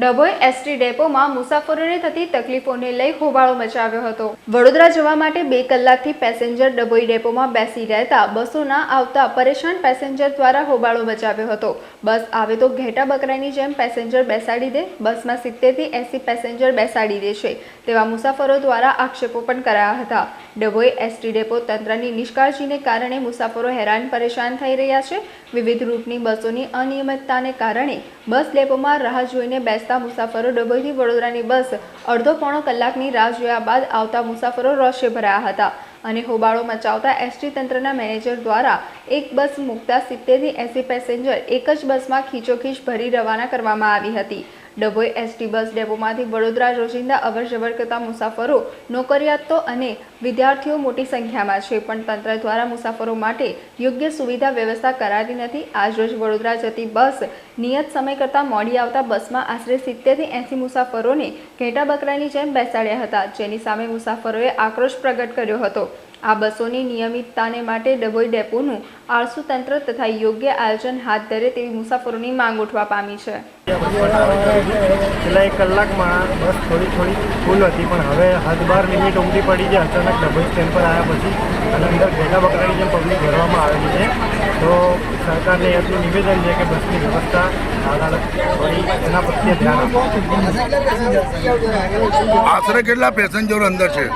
Dabhoi ST ડેપોમાં મુસાફરોને થતી તકલીફોને લઈ હોબાળો મચાવ્યો હતો. વડોદરા જવા માટે બે કલાકથી પેસેન્જર ડભોઈ ડેપોમાં બેસી રહેતા બસોના આવતા પરેશાન પેસેન્જર દ્વારા હોબાળો મચાવ્યો હતો. બસ આવે તો ઘેટા બકરાની જેમ પેસેન્જર બેસાડી દે, બસમાં સિત્તેરથી એસી પેસેન્જર બેસાડી દે છે તેવા મુસાફરો દ્વારા આક્ષેપો પણ કરાયા હતા. ડભોઈ એસટી ડેપો તંત્રની નિષ્કાળજીને કારણે મુસાફરો હેરાન પરેશાન થઈ રહ્યા છે. વિવિધ રૂટની બસોની અનિયમિતતાને કારણે બસ ડેપોમાં રાહ જોઈને બેસતા મુસાફરો ડભોઈથી વડોદરાની બસ અડધો પોણો કલાકની રાહ જોયા બાદ આવતા મુસાફરો રોષે ભરાયા હતા અને હોબાળો મચાવતા એસટી તંત્રના મેનેજર દ્વારા એક બસ મૂકતા સિત્તેરથી એંસી પેસેન્જર એક જ બસમાં ખીચોખીચ ભરી રવાના કરવામાં આવી હતી. ડભોઈ એસટી બસ ડેપોમાંથી વડોદરા રોજિંદા અવરજવર કરતા મુસાફરો નોકરિયાતો અને વિદ્યાર્થીઓ મોટી સંખ્યામાં છે, પણ તંત્ર દ્વારા મુસાફરો માટે યોગ્ય સુવિધા વ્યવસ્થા કરાતી નથી. આજરોજ વડોદરા જતી બસ નિયત સમય કરતાં મોડી આવતા બસમાં આશરે સિત્તેરથી એંસી મુસાફરોને ઘેટા બકરાની જેમ બેસાડ્યા હતા, જેની સામે મુસાફરોએ આક્રોશ પ્રગટ કર્યો હતો. આ બસોની નિયમિતતાને માટે ડભોઈ ડેપોનું આળસુ તંત્ર તથા યોગ્ય આયોજન હાથ ધરે તેવી મુસાફરોની માંગ ઉઠવા પામી છે. છેલ્લા એક કલાકમાં બસ થોડી થોડી ફૂલ હતી પણ હવે હદ બાર મિનિટ ઉમટી પડી છે. અચાનક ડભોઈ સ્ટેન્ડ પર આવ્યા પછી અને અંદર ઘેટા બકરાની જેમ પબ્લિક ભરવામાં આવેલી છે. તો સરકારને એટલું નિવેદન છે કે બસની વ્યવસ્થા એના પ્રત્યે ધ્યાન આશરે કેટલા પેસેન્જરો અંદર છે?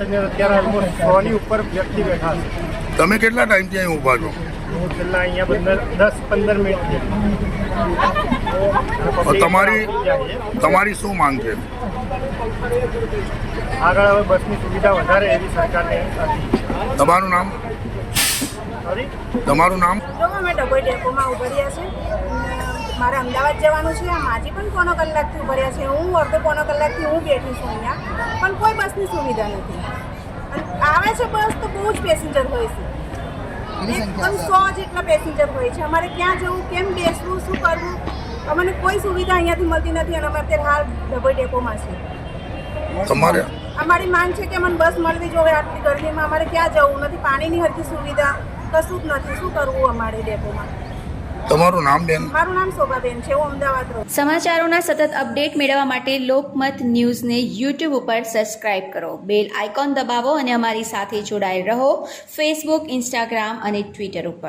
પેસેન્જર અત્યારે ઓલમોસ્ટ સોની ઉપર વ્યક્તિ બેઠા છે. તમે કેટલા ટાઈમથી અહીં ઊભા છો? હું છેલ્લા અહીંયા પંદર દસ પંદર મિનિટ તમારી તમારી શું માંગ છે? આગળ હવે બસની સુવિધા વધારે એવી સરકારને તમારું નામ? સોરી તમારું નામ? ડેપોમાં ઉભર્યા છે? મારે અમદાવાદ જવાનું છે આ માજી પણ પોણો કલાકથી ઉભર્યા છે. હું અડધો પોણો કલાકથી હું બેઠી છું અહીંયા પણ કોઈ બસની સુવિધા નથી. અને આવે છે બસ તો બહુ જ પેસેન્જર હોય છે. એકદમ સો જેટલા પેસેન્જર હોય છે. અમારે ક્યાં જવું કેમ બેસવું શું કરવું અમને કોઈ સુવિધા અહીંયાથી મળતી નથી અને અમે અત્યારે હાલ ડબલ ડેપોમાં છે અમારી માંગ છે કે અમને બસ મળવી જોઈએ આટલી ગરમીમાં. અમારે ક્યાં જવું? નથી પાણીની હરકી સુવિધા કશું જ નથી. શું કરવું અમારે ડેપોમાં? તમારું નામ બેન? મારું નામ શોભાબેન છે હું અમદાવાદ રહું સમાચારોના સતત અપડેટ મેળવવા માટે લોકમત ન્યૂઝને યુટ્યુબ ઉપર સબસ્ક્રાઇબ કરો. બેલ આઇકોન દબાવો અને અમારી સાથે જોડાયેલ રહો ફેસબુક ઇન્સ્ટાગ્રામ અને ટ્વિટર ઉપર.